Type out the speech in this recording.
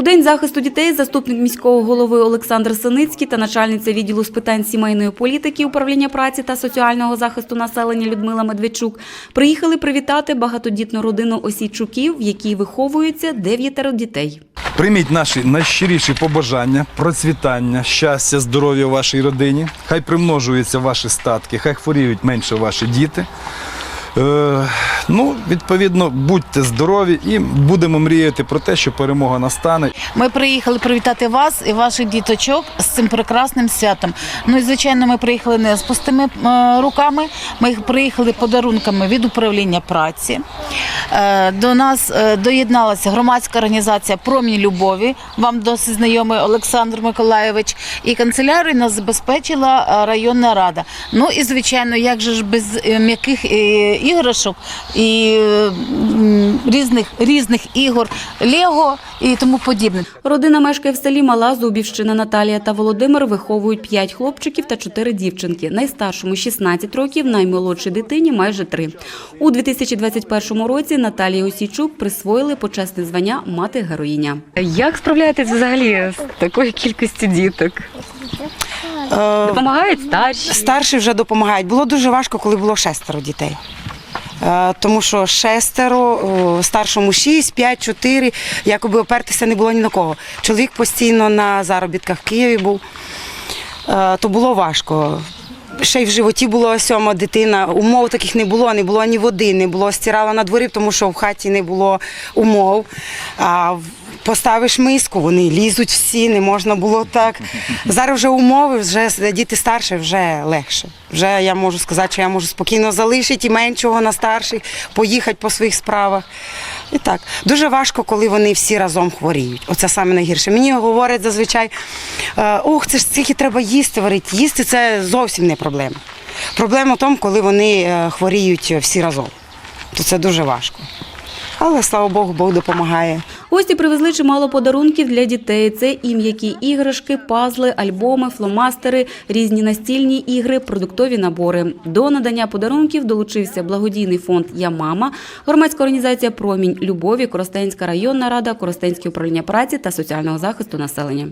У день захисту дітей заступник міського голови Олександр Синицький та начальниця відділу з питань сімейної політики, управління праці та соціального захисту населення Людмила Медведчук приїхали привітати багатодітну родину Осійчуків, в якій виховуються дев'ятеро дітей. Прийміть наші найщиріші побажання, процвітання, щастя, здоров'я вашій родині. Хай примножуються ваші статки, хай хворіють менше ваші діти. Е, ну, відповідно, будьте здорові і будемо мріяти про те, що перемога настане. Ми приїхали привітати вас і ваших діточок з цим прекрасним святом. Ну і звичайно, ми приїхали не з пустими е, руками. Ми приїхали подарунками від управління праці. Е, До нас доєдналася громадська організація Промінь любові. Вам досить знайомий Олександр Миколаєвич. І канцелярію нас забезпечила районна рада. Ну і звичайно, як же ж без м'яких іграшок і різних різних ігор, Лего і тому подібне. Родина мешкає в селі Мала Зубівщина. Наталія та Володимир виховують п'ять хлопчиків та чотири дівчинки. Найстаршому 16 років, наймолодшій дитині майже три. У 2021 році Наталії Осійчук присвоїли почесне звання мати героїня. Як справляєтесь взагалі з такою кількістю діток? Е, Допомагають старші? Старші вже допомагають. Було дуже важко, коли було шестеро дітей. Е, Тому що шестеро, старшому шість, п'ять, чотири, якоби опертися не було ні на кого. Чоловік постійно на заробітках в Києві був, Е, то було важко. Ще й в животі була сьома дитина. Умов таких не було, не було ні води, не було стирала на дворі, тому що в хаті не було умов. А поставиш миску, вони лізуть всі, не можна було так. Зараз вже умови, вже діти старші, вже легше. Вже я можу сказати, що я можу спокійно залишити і меншого на старших, поїхати по своїх справах. І так, дуже важко, коли вони всі разом хворіють. Оце саме найгірше. Мені говорять зазвичай, е, ох, це ж стільки треба їсти варити. Їсти це зовсім не проблема. Проблема в тому, коли вони е, хворіють всі разом. То це дуже важко. Але слава Богу, Бог допомагає. Гості привезли чимало подарунків для дітей. Це і м'які іграшки, пазли, альбоми, фломастери, різні настільні ігри, продуктові набори. До надання подарунків долучився благодійний фонд Я мама, громадська організація Промінь любові, Коростенська районна рада, Коростенське управління праці та соціального захисту населення.